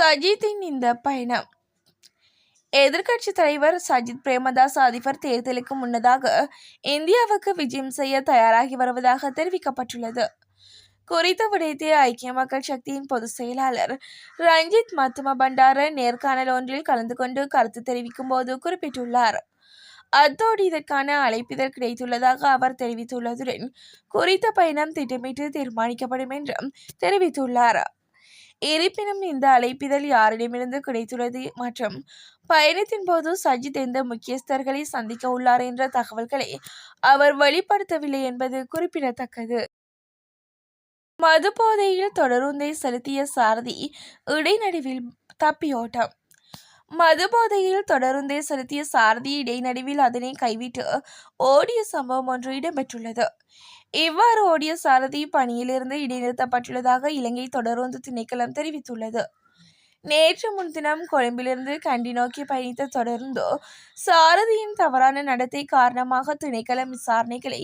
சஜித்தின் இந்த பயணம். எதிர்கட்சி தலைவர் சஜித் பிரேமதாஸ் அதிபர் தேர்தலுக்கு முன்னதாக இந்தியாவுக்கு விஜயம் செய்ய தயாராகி வருவதாக தெரிவிக்கப்பட்டுள்ளது. குறித்த விடயத்தை ஐக்கிய மக்கள் சக்தியின் பொதுச் செயலாளர் ரஞ்சித் மத்தும பண்டார நேர்காணல் ஒன்றில் கலந்து கொண்டு கருத்து தெரிவிக்கும் போது குறிப்பிட்டுள்ளார். அத்தோடு இதற்கான அழைப்பிதழ் கிடைத்துள்ளதாக அவர் தெரிவித்துள்ளதுடன் குறித்த பயணம் திட்டமிட்டு தீர்மானிக்கப்படும் என்றும் தெரிவித்துள்ளார். இருப்பினும் இந்த அழைப்பிதழ் யாரிடமிருந்து கிடைத்துள்ளது மற்றும் பயணத்தின் போது சஜித் எந்த முக்கியஸ்தர்களை சந்திக்க உள்ளார் என்ற தகவல்களை அவர் வெளிப்படுத்தவில்லை என்பது குறிப்பிடத்தக்கது. மது போதையில் தொடருந்தை செலுத்திய சாரதி இடைநடுவில் தப்பியோட்டம். மதுபோதையில் தொடருந்தை செலுத்திய சாரதி இடைநடுவில் அதனை கைவிட்டு ஓடிய சம்பவம் ஒன்று இடம்பெற்றுள்ளது. இவ்வாறு ஓடிய சாரதி பணியிலிருந்து இடைநிறுத்தப்பட்டுள்ளதாக இலங்கை தொடருந்து திணைக்களம் தெரிவித்துள்ளது. நேற்று முன்தினம் கொழும்பிலிருந்து கண்டி நோக்கி பயணித்த தொடர்ந்து சாரதியின் தவறான நடத்தை காரணமாக திணைக்களம் விசாரணைகளை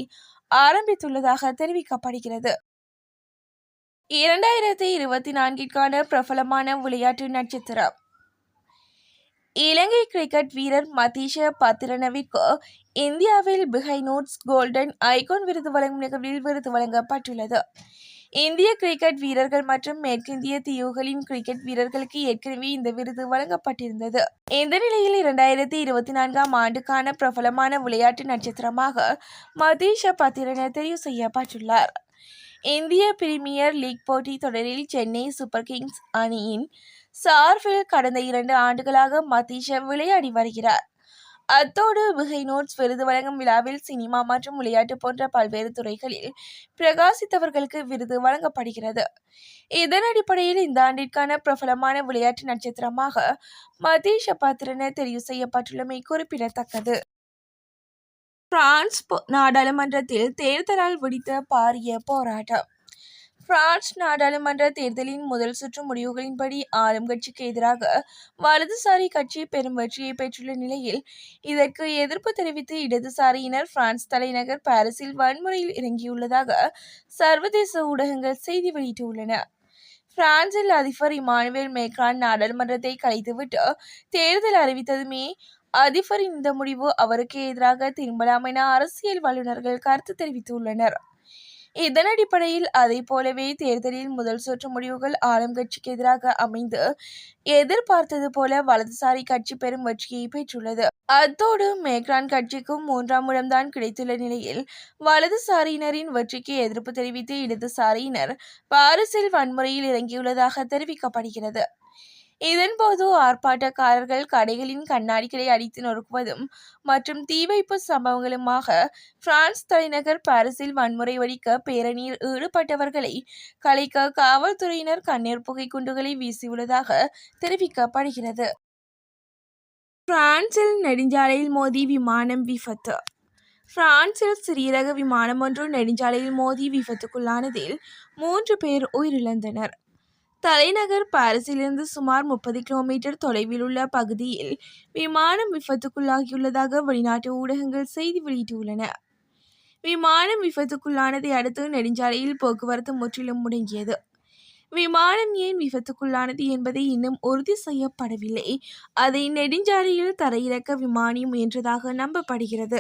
ஆரம்பித்துள்ளதாக தெரிவிக்கப்படுகிறது. இரண்டாயிரத்தி இருபத்தி நான்கிற்கான பிரபலமான விளையாட்டு நட்சத்திரம் இலங்கை கிரிக்கெட் வீரர் மதீஷ பத்திரனவிற்கு இந்தியாவில் பிஹைனோட்ஸ் கோல்டன் ஐகான் விருது வழங்கும் நிகழ்வில் விருது வழங்கப்பட்டுள்ளது. இந்திய கிரிக்கெட் வீரர்கள் மற்றும் மேற்கிந்திய தீவுகளின் கிரிக்கெட் வீரர்களுக்கு ஏற்கனவே இந்த விருது வழங்கப்பட்டிருந்தது. இந்த நிலையில் இரண்டாயிரத்தி இருபத்தி நான்காம் ஆண்டுக்கான பிரபலமான விளையாட்டு நட்சத்திரமாக மதீஷ பத்திரன தெரிவு செய்யப்பட்டுள்ளார். இந்திய பிரீமியர் லீக் போட்டி தொடரில் சென்னை சூப்பர் கிங்ஸ் அணியின் சார்பில் கடந்த இரண்டு ஆண்டுகளாக மதீஷ விளையாடி வருகிறார். அத்தோடு விகை நோட்ஸ் விருது வழங்கும் விழாவில் சினிமா மற்றும் விளையாட்டு போன்ற பல்வேறு துறைகளில் பிரகாசித்தவர்களுக்கு விருது வழங்கப்படுகிறது. இதன் அடிப்படையில் இந்த ஆண்டிற்கான பிரபலமான விளையாட்டு நட்சத்திரமாக மதீஷ பாத்திரன தெரிவு செய்யப்பட்டுள்ளமை குறிப்பிடத்தக்கது. பிரான்ஸ் நாடாளுமன்றத்தில் தேர்தலால் வெடித்த பாரிய போராட்டம். பிரான்ஸ் நாடாளுமன்ற தேர்தலின் முதல் சுற்று முடிவுகளின்படி ஆளும் கட்சிக்கு எதிராக வலதுசாரி கட்சி பெரும் வெற்றியை பெற்றுள்ள நிலையில் இதற்கு எதிர்ப்பு தெரிவித்து இடதுசாரியினர் பிரான்ஸ் தலைநகர் பாரிஸில் வன்முறையில் இறங்கியுள்ளதாக சர்வதேச ஊடகங்கள் செய்தி வெளியிட்டுள்ளன. பிரான்சில் அதிபர் இமானுவேல் மேக்ரான் நாடாளுமன்றத்தை கலைத்துவிட்டு தேர்தல் அறிவித்ததுமே அதிபரின் இந்த முடிவு அவருக்கு எதிராக திரும்பலாம் என அரசியல் வல்லுநர்கள் கருத்து தெரிவித்துள்ளனர். இதன் அடிப்படையில் அதை போலவே தேர்தலில் முதல் சுற்று முடிவுகள் ஆளும் கட்சிக்கு எதிராக அமைந்து எதிர்பார்த்தது போல வலதுசாரி கட்சி பெரும் வெற்றியை பெற்றுள்ளது. அத்தோடு மேக்ரான் கட்சிக்கும் மூன்றாம் இடம்தான் கிடைத்துள்ள நிலையில் வலதுசாரியினரின் வெற்றிக்கு எதிர்ப்பு தெரிவித்து இடதுசாரியினர் பாரிஸில் வன்முறையில் இறங்கியுள்ளதாக தெரிவிக்கப்படுகிறது. இதன்போது ஆர்ப்பாட்டக்காரர்கள் கடைகளின் கண்ணாடிகளை அடித்து நொறுக்குவதும் மற்றும் தீவைப்பு சம்பவங்களுமாக பிரான்ஸ் தலைநகர் பாரிஸில் வன்முறை வடிக்க பேரணியில் ஈடுபட்டவர்களை கலைக்க காவல்துறையினர் கண்ணீர் புகை குண்டுகளை வீசியுள்ளதாக தெரிவிக்கப்படுகிறது. பிரான்சில் நெடுஞ்சாலையில் மோதி விமானம் விபத்து. பிரான்சில் சிறியரக விமானம் ஒன்று நெடுஞ்சாலையில் மோதி விபத்துக்குள்ளானதில் மூன்று பேர் உயிரிழந்தனர். தலைநகர் பாரிஸிலிருந்து சுமார் முப்பது கிலோமீட்டர் தொலைவில் உள்ள பகுதியில் விமானம் விபத்துக்குள்ளாகியுள்ளதாக வெளிநாட்டு ஊடகங்கள் செய்தி வெளியிட்டுள்ளன. விமானம் விபத்துக்குள்ளானதை அடுத்து நெடுஞ்சாலையில் போக்குவரத்து முற்றிலும் முடங்கியது. விமானம் ஏன் விபத்துக்குள்ளானது என்பதை இன்னும் உறுதி செய்யப்படவில்லை. அதை நெடுஞ்சாலையில் தரையிறக்க விமானி முயன்றதாக நம்பப்படுகிறது.